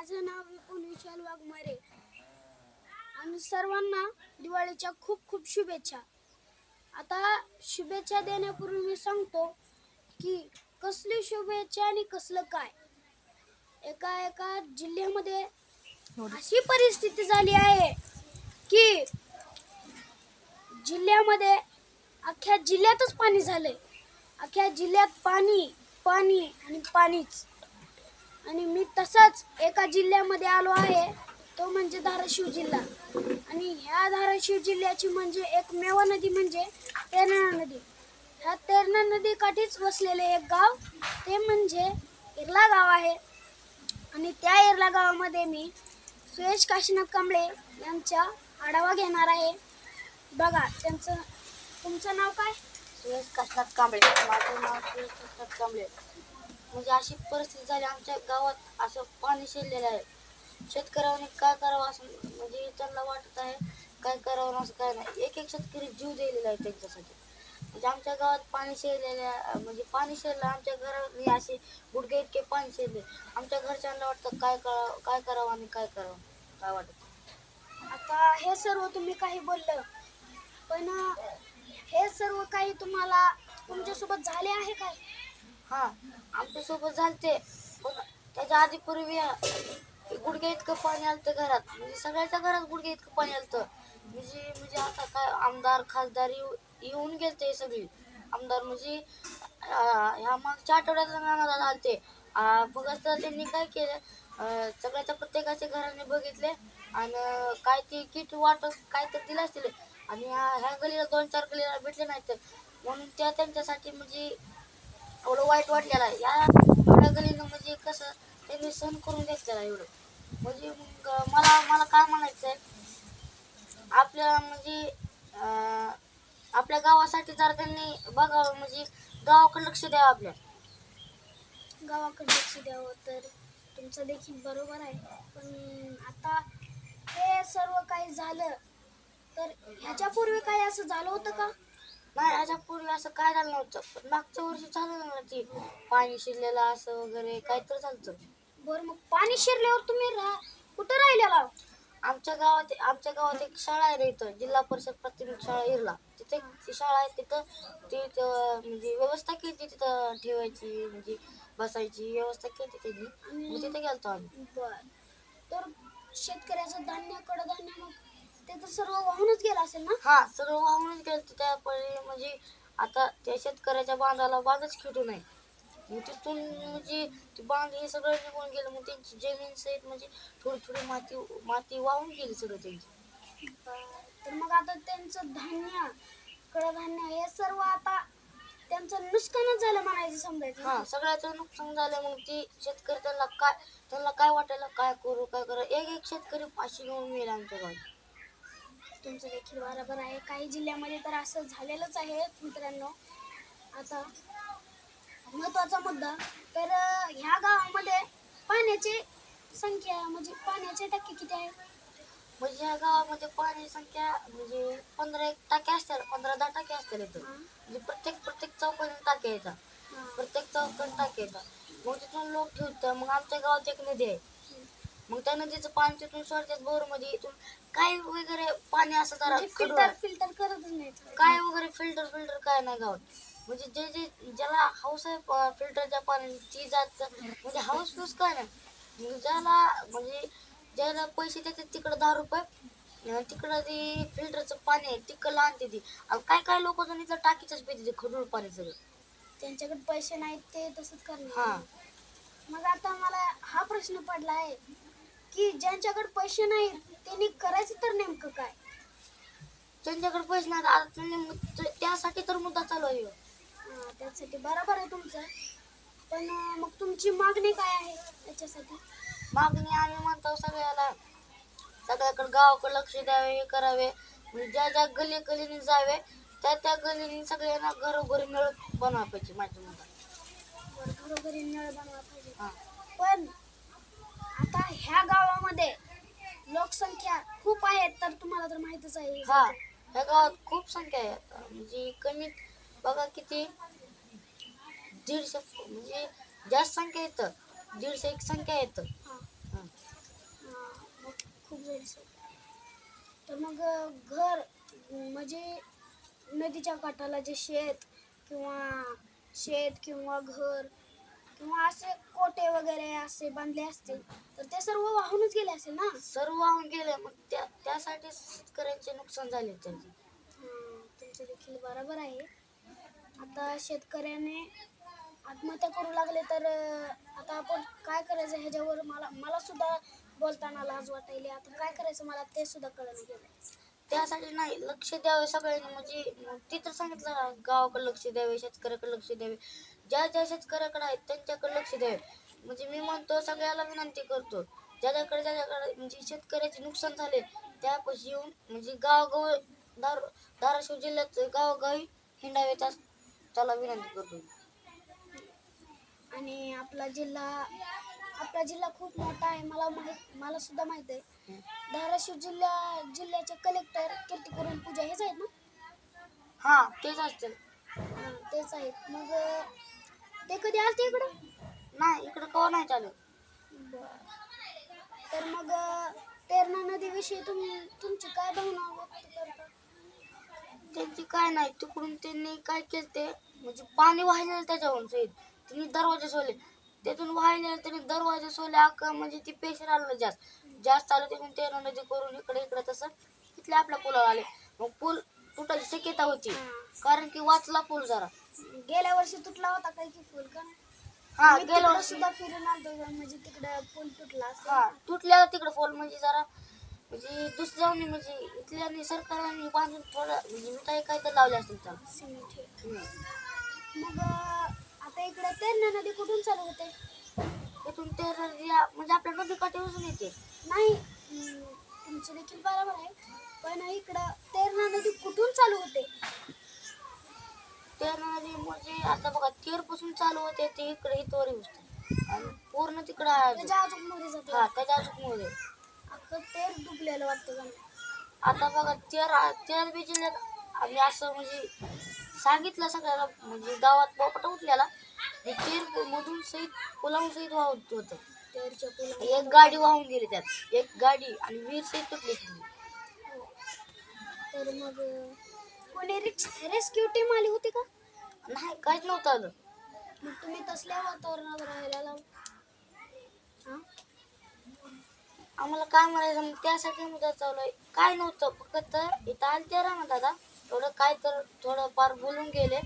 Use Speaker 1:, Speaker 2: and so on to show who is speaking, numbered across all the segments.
Speaker 1: माझं नाव विपुल विशाल वाघमारे आणि सर्वांना दिवाळीच्या खूप खूप शुभेच्छा. आता शुभेच्छा देण्यापूर्वी मी सांगतो की कसली शुभेच्छा आणि कसलं काय? एका एका जिल्ह्यामध्ये अशी परिस्थिती झाली आहे की जिल्ह्यामध्ये अख्ख्या जिल्ह्यातच पाणी झालंय. अख्ख्या जिल्ह्यात पाणी पाणी आणि पाणीच. आणि मी तसाच एका जिल्ह्यामध्ये आलो आहे तो म्हणजे धाराशिव जिल्हा. आणि ह्या धाराशिव जिल्ह्याची म्हणजे एक मेवा नदी म्हणजे तेरणा नदी. ह्या तेरणा नदी काठीच वसलेले एक गाव ते म्हणजे इर्ला गाव आहे. आणि त्या इरला गावामध्ये मी सुयश काशीनाथ कांबळे यांचा आढावा घेणार आहे. बघा त्यांचं तुमचं नाव काय?
Speaker 2: सुरेश काशीनाथ कांबळे. माझं नाव सुरेश काशीनाथ कांबळे. म्हणजे अशी परिस्थिती झाली आमच्या गावात असं पाणी शिरलेलं आहे. शेतकऱ्यांनी काय करावं असं म्हणजे त्यांना वाटत आहे काय करावं असं काय नाही. एक एक शेतकरी जीव दिलेला आहे त्यांच्यासाठी. म्हणजे आमच्या गावात पाणी शिरलेलं आहे म्हणजे पाणी शिरलं आमच्या घरात असे गुडघे इतके पाणी शिरले. आमच्या घरच्यांना वाटतं काय करावं काय करावं आणि काय करावं? काय वाटत?
Speaker 1: आता हे सर्व तुम्ही काही बोललं पण हे सर्व काही तुम्हाला तुमच्यासोबत झाले आहे काय?
Speaker 2: हा आमच्यासोबत झालते. पण त्याच्या आधी पूर्वी गुडघे इतकं पाणी आलतं घरात. म्हणजे सगळ्याच्या घरात गुडघे इतकं पाणी आलतं. म्हणजे म्हणजे आता काय आमदार खासदार येऊन गेलते सगळी. आमदार म्हणजे ह्या मागच्या आठवड्यात आम्हाला आलते. बघत त्यांनी काय केलं सगळ्याच्या प्रत्येकाच्या घराने बघितले. आणि काय ते किट वाटत काय तर दिलं असतील. आणि ह्या ह्या गलीला दोन चार गलीला भेटले नाहीत. तर म्हणून त्या त्यांच्यासाठी म्हणजे एवढं वाईट वाटलेलं आहे. या एवढ्या गलीनं म्हणजे कसं त्यांनी सहन करून घेतलेला आहे एवढं. म्हणजे मग मला मला काय म्हणायचं आहे? आपल्या म्हणजे आपल्या गावासाठी जर त्यांनी बघावं म्हणजे गावाकडे लक्ष द्यावं आपल्या.
Speaker 1: गावाकडे लक्ष द्यावं तर तुमचं देखील बरोबर आहे. पण आता हे सर्व काही झालं तर ह्याच्यापूर्वी काही असं झालं होतं का?
Speaker 2: नाही ह्याच्यापूर्वी असं काय झालं नव्हतं. पण मागच्या वर्षी झालं ना ते पाणी शिरलेलं असं वगैरे काय तर झालं
Speaker 1: बरं मग पाणी शिरल्यावर तुम्ही राहा कुठं राहिलेला?
Speaker 2: आमच्या गावात आमच्या गावात एक शाळा आहे रे इथं जिल्हा परिषद प्राथमिक शाळा इरला. तिथे ती शाळा आहे तिथं तिथं म्हणजे व्यवस्था केली तिथं ठेवायची म्हणजे बसायची व्यवस्था केली त्यांनी. मग तिथे गेलतो आम्ही.
Speaker 1: बर. तर शेतकऱ्याचं धान्य कडधान्य मग ते तर सर्व वाहूनच गेलं असेल ना?
Speaker 2: हा सर्व वाहूनच गेलं त्यापणे म्हणजे आता त्या शेतकऱ्याच्या बांधाला बांधच खेटू नये मग तिथून म्हणजे ते बांध हे सगळं निघून गेलं मग त्यांची जमीन सहित म्हणजे थोडी थोडी माती माती वाहून गेली सगळं त्यांची.
Speaker 1: तर मग आता त्यांचं धान्य कडधान्य हे सर्व आता त्यांचं नुकसानच झालं म्हणायचं समजायचं.
Speaker 2: हा सगळ्याचं नुकसान झालं मग ती शेतकरी त्यांना काय त्यांना काय वाटायला काय करू काय करू? एक एक शेतकरी फाशी घेऊन मेला आमच्या गावात
Speaker 1: तुमचं देखील बरोबर आहे. काही जिल्ह्यामध्ये तर असं झालेलंच आहे मित्रांनो. आता महत्त्वाचा मुद्दा तर ह्या गावामध्ये पाण्याची संख्या म्हणजे पाण्याचे टक्के किती आहे?
Speaker 2: म्हणजे ह्या गावामध्ये पाणी संख्या म्हणजे पंधरा एक टाके असतात पंधरा दहा टाके असतात इथं. म्हणजे प्रत्येक प्रत्येक चौकाने टाके येतात. प्रत्येक चौकाने टाके येतात. मग तिथून लोक ठेवतात. मग आमच्या गावात एक नदी आहे. मग त्या नदीचं पाणी तिथून सोडतात बोरमध्ये इथून काय वगैरे पाणी असं जरा
Speaker 1: म्हणजे फिल्टर. फिल्टर करतच नाही
Speaker 2: काय वगैरे फिल्टर फिल्टर काय नाही गावात. म्हणजे जे जे ज्याला हाऊस आहे फिल्टरच्या पाण्याने ती जात म्हणजे हाऊस फूस काय नाही. म्हणजे ज्याला म्हणजे ज्याला पैसे देतात तिकडं दहा रुपये तिकडं ते फिल्टरचं पाणी आहे तिकडं आणते ती. आणि काय काय लोक जण इथं टाकीचंच पिते ते खडूळ पाणी सगळं.
Speaker 1: त्यांच्याकडे पैसे नाहीत ते तसंच
Speaker 2: हा.
Speaker 1: करणार मग आता मला हा प्रश्न पडला आहे की ज्यांच्याकडे पैसे नाहीत त्यांनी करायचं तर नेमकं काय?
Speaker 2: त्यांच्याकडे पैसे नाही आता त्यांनी त्यासाठी तर मुद्दा चालू आहे. ह्यो.
Speaker 1: हा, त्यासाठी बरोबर आहे तुमचं. पण अं, मग तुमची मागणी काय आहे त्याच्यासाठी?
Speaker 2: मागणी आम्ही म्हणतो सगळ्याला सगळ्याकडे गावाकडे लक्ष द्यावे हे करावे. म्हणजे ज्या ज्या गली गलीने जावे त्या त्या गलीने सगळ्यांना घरोघरी नळ बनवा पाहिजे माझ्या मतात
Speaker 1: बरं, घरोघरी नळ बनवा पाहिजे.
Speaker 2: हा.
Speaker 1: पण ह्या गावामध्ये लोकसंख्या खूप आहे तर तुम्हाला तर माहितच आहे.
Speaker 2: हा ह्या गावात खूप संख्या आहे आता. म्हणजे कमीत बघा किती दीडशे म्हणजे जास्त संख्या येतं. दीडशे एक संख्या येतं. खूप
Speaker 1: तर मग घर म्हणजे नदीच्या काठाला जे शेत किंवा शेत किंवा घर किंवा असे कोटे वगैरे असे बांधले असतील तर ते सर्व वाहूनच गेले असेल ना?
Speaker 2: सर्व वाहून गेले मग त्या त्यासाठी शेतकऱ्यांचे नुकसान झाले त्यांचे
Speaker 1: हं, तुमचं देखील बरोबर आहे. आता शेतकऱ्याने आत्महत्या करू लागले तर अं, आता आपण काय करायचं ह्याच्यावर मला मला सुद्धा बोलताना लाज वाटायली. आता काय करायचं मला ते सुद्धा कळलं गेलं
Speaker 2: त्यासाठी नाही लक्ष द्यावे सगळ्यांनी. म्हणजे मग ती तर सांगितलं गावाकडे लक्ष द्यावे शेतकऱ्याकडे लक्ष द्यावे. ज्या ज्या शेतकऱ्याकडे आहेत त्यांच्याकडे लक्ष द्यावे. म्हणजे मी म्हणतो सगळ्याला विनंती करतो ज्याच्याकडे ज्याच्याकडे म्हणजे शेतकऱ्याचे नुकसान झाले त्यापाशी येऊन म्हणजे गावगाव दार धाराशिव जिल्ह्यात गावोगावी हिंडावे त्यास त्याला विनंती करतो.
Speaker 1: आणि आपला जिल्हा आपला जिल्हा खूप मोठा आहे मला माहीत मला सुद्धा माहीत आहे. धाराशिव जिल्हा जिल्ह्याचे कलेक्टर कीर्तिकरण पूजा हेच आहेत ना?
Speaker 2: हा तेच असतील.
Speaker 1: हां, तेच आहेत. मग अं, ते कधी आलते इकडं?
Speaker 2: नाही इकडं कवा नाही
Speaker 1: बरं. तर मग अं, तेरणा नदीविषयी तुम तुमची काय भावना व्यक्त करता?
Speaker 2: त्यांची काय नाही तिकडून त्यांनी काय केलं ते म्हणजे पाणी वाहिलेलं त्याच्यावरून सहित त्यांनी दरवाजे सोडले. त्यातून वाहिलेलं त्यांनी दरवाजे सोडले अख्खा म्हणजे ती पेशर आलं जास्त. जास्त आलं तिकडून ते नदी करून इकडे इकडे तसं तिथले आपल्या पुलावर आले. मग पूल तुटायची शक्यता होती. कारण की वाचला पूल जरा.
Speaker 1: गेल्या वर्षी तुटला होता काय की फुल का?
Speaker 2: हा
Speaker 1: मी
Speaker 2: गेलो
Speaker 1: तिकडं सुद्धा फिरून आलतो म्हणजे तिकडं पूल तुटला
Speaker 2: हा तुटल्याला तिकडे पूल म्हणजे जरा म्हणजे दुसऱ्यानी म्हणजे इथल्यानी सरकारने बांधून थोडं म्हणजे मिठाई काय तर लावले असतील त्याला
Speaker 1: सिमेंट हे.
Speaker 2: हम्म.
Speaker 1: मग अं, आता इकडे तेरणा नदी कुठून चालू होते?
Speaker 2: तिथून ते नदी- म्हणजे आपल्या नदी काठी येते.
Speaker 1: नाही तुमचं देखील बरोबर आहे. पण इकडं तेरणा नदी कुठून चालू होते?
Speaker 2: त्या नदी म्हणजे आता बघा तेरपासून चालू होते ते इकडे इथवर येऊस आणि पूर्ण तिकडं.
Speaker 1: त्याच्या अजून. मध्ये जाते.
Speaker 2: हा त्याच्या अजून मध्ये
Speaker 1: अख्खं तेर डुबलेलं वाटतं का?
Speaker 2: आता बघा तेर तेर बी जिल्ह्यात आम्ही असं म्हणजे सांगितलं सगळ्याला म्हणजे गावात बोपटा उठलेला. मधून सहित पुलावून सहित वाहत होतं. एक गाडी वाहून गेली त्यात. एक गाडी आणि विहीर सहित तुटली.
Speaker 1: तर मग कोणी रेस्क्यू टीम आली होती का?
Speaker 2: नाही काहीच नव्हतं आलं.
Speaker 1: मग तुम्ही तसल्या वातावरणात राहायला लाव?
Speaker 2: आम्हाला काय म्हणायचं मग त्यासाठी मुद्दा चालू आहे काय नव्हतं फक्त इथं आलते ना दादा. थोडं काय तर थोडं फार बोलून गेले.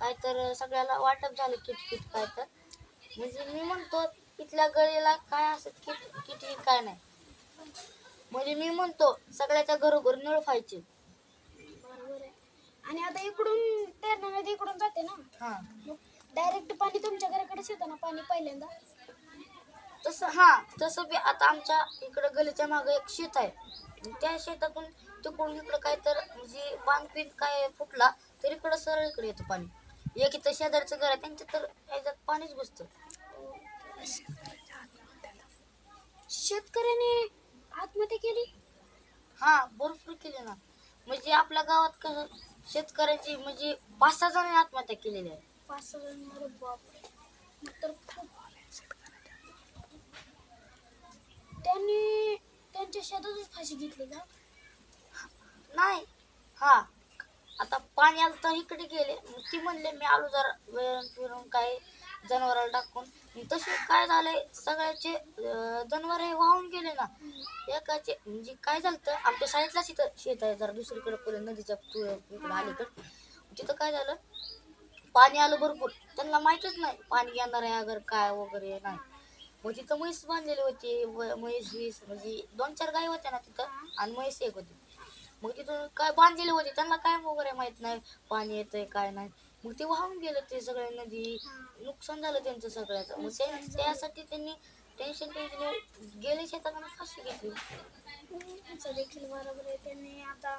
Speaker 2: काय तर सगळ्याला वाटप झालं किट किट काय तर. म्हणजे मी म्हणतो इथल्या गळीला काय असत किट किट काय नाही. म्हणजे मी म्हणतो सगळ्याच्या घरोघर निळ व्हायचे.
Speaker 1: बरोबर आहे. आणि आता इकडून नदी इकडून जाते ना.
Speaker 2: हा.
Speaker 1: डायरेक्ट पाणी तुमच्या घराकडेच येतं ना पाणी पहिल्यांदा?
Speaker 2: तसं हा तसं बी आता आमच्या इकडं गलीच्या मागे एक शेत आहे. त्या शेतातून तिकडून इकडं काय तर म्हणजे बांधपीत काय फुटला तर इकडं सरळ इकडे येतं पाणी. एक इथं शेजारचं घर आहे त्यांच्या तर याच्यात पाणीच घुसतं.
Speaker 1: शेतकऱ्याने आत्महत्या केली?
Speaker 2: हा भरपूर केले ना. म्हणजे आपल्या गावात कसं शेतकऱ्यांची म्हणजे पाच सहा जणांनी आत्महत्या केलेली आहे.
Speaker 1: पाच सहा जण अरे बापरे. मग तर खूप त्यांनी त्यांच्या शेतातच फाशी घेतली का?
Speaker 2: नाही. हा. आता पाणी आलं तर इकडे गेले. मग ती म्हणले मी आलो जरा वेळून फिरून काय जनावराला टाकून. तसे काय झाले सगळ्याचे जनावर हे वाहून गेले ना. एकाचे म्हणजे काय झालं तर आमच्या साईडलाच इथं शेत आहे जरा दुसरीकडे पुढे नदीच्या इकडे अलीकडे. तिथं काय झालं? पाणी आलं भरपूर. त्यांना माहीतच नाही पाणी येणार आहे अगर काय वगैरे नाही. मग तिथं म्हैस बांधलेली होती व- म्हैस वीस म्हणजे दोन चार गाई होत्या ना तिथं आणि म्हैस एक होती. मग तिथून काय बांधलेली होती त्यांना काय वगैरे माहीत नाही पाणी येतंय काय नाही. मग ते वाहून गेले ते सगळे नदी नुकसान झालं त्यांचं सगळ्याचं. मग त्या- त्यासाठी त्यांनी टेन्शन टेन्शन गेले शेतात फाशी घेतली.
Speaker 1: देखील बरोबर आहे. त्यांनी आता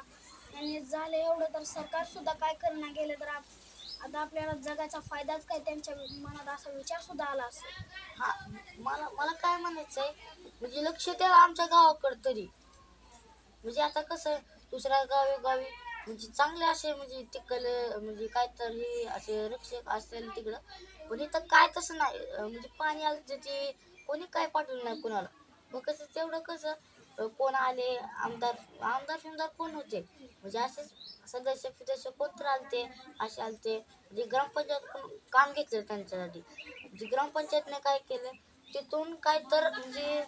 Speaker 1: त्यांनी झालं एवढं तर सरकार सुद्धा काय करणं गेलं तर आप- आता आपल्याला जगाचा फायदाच काय? त्यांच्या मनात असा विचार सुद्धा आला असेल.
Speaker 2: हा मला मला काय म्हणायचं आहे म्हणजे लक्ष द्या आमच्या गावाकडं तरी. म्हणजे आता कसं आहे, दुसऱ्या गावी गावी म्हणजे चांगले असे म्हणजे तिकल म्हणजे काय तर हे असे रक्षक असतील तिकडं. पण इथं काय तसं नाही. म्हणजे पाणी आलं तर कोणी काय पाठवलं नाही कोणाला. मग कसं तेवढं कसं कोण आले आमदार आमदार फिमदार कोण होते? म्हणजे असेच सदस्य फिदस्य कोत्र आलते असे आलते. म्हणजे ग्रामपंचायत पण काम घेतलं त्यांच्यासाठी. म्हणजे ग्रामपंचायतने काय केलं तिथून काय तर म्हणजे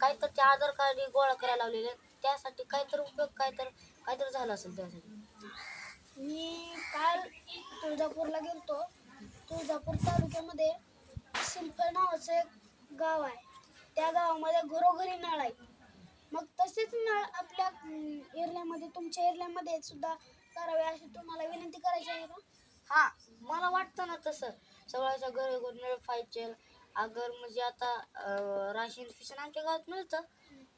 Speaker 2: काय तर ते आधार कार्ड गोळा करायला लावलेले. त्यासाठी काय तर उपयोग काय तर काय तर झालं असेल त्यासाठी.
Speaker 1: मी काल तुळजापूरला गेलतो. तुळजापूर तालुक्यामध्ये शिल्प नावाचं एक गाव आहे. त्या गावामध्ये घरोघरी नळ आहे मग तसेच नळ आपल्या एरियामध्ये तुमच्या एरियामध्ये सुद्धा करावे अशी तुम्हाला विनंती करायची आहे का?
Speaker 2: हा मला वाटतं ना तसं. सगळ्याच्या घरोघर नळ पाहिजे. अगर म्हणजे आता राशन फिशन आमच्या गावात मिळतं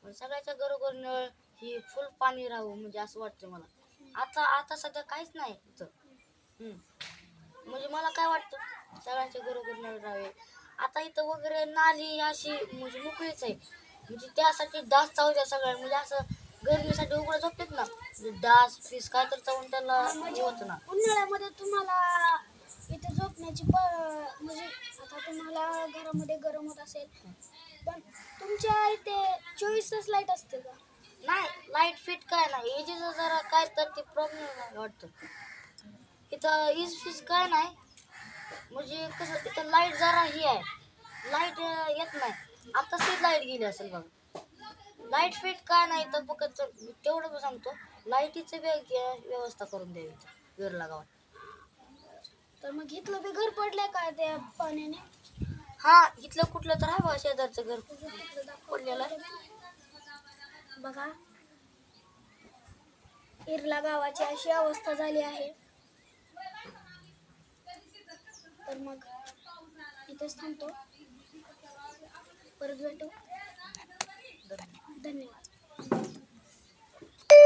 Speaker 2: पण सगळ्याच्या घरोघर नळ ही फुल पाणी राहावं म्हणजे असं वाटतं मला. आता आता सध्या काहीच नाही इथं. म्हणजे मला काय वाटतं? सगळ्यांच्या घरोघर नळ राहावे. आता इथं वगैरे नाली अशी म्हणजे मोकळीच आहे. म्हणजे त्यासाठी डास चावत्या सगळ्या म्हणजे असं गरमीसाठी उघडं झोपतात ना म्हणजे डास फीस काय तर चावून त्याला होतं ना.
Speaker 1: उन्हाळ्यामध्ये तुम्हाला इथे झोपण्याची म्हणजे आता तुम्हाला घरामध्ये गरम होत असेल पण तुमच्या इथे चोवीस तास लाइट असते का?
Speaker 2: नाही लाइट फिट काय नाही. एजीचं जरा काय तर ते प्रॉब्लेम वाटतं. इथं इज फीस काय नाही. म्हणजे कसं इथं लाइट जरा ही आहे. लाइट येत नाही. आताच लाइट गेली असेल बघ. लाइट फिट काय नाही तर फक्त तेवढं सांगतो लाईटीचं बी व्यवस्था करून द्यावी. वेरला गावात
Speaker 1: तर मग इथलं बी घर पडलंय का त्या पाण्याने?
Speaker 2: हा इथलं कुठलं तर आहे शेजारचं घर.
Speaker 1: तिकडं
Speaker 2: पडलेलं.
Speaker 1: बघा. इरला गावाची अशी अवस्था झाली आहे. तर मग इथेच थांबतो. परत भेटू. धन्यवाद.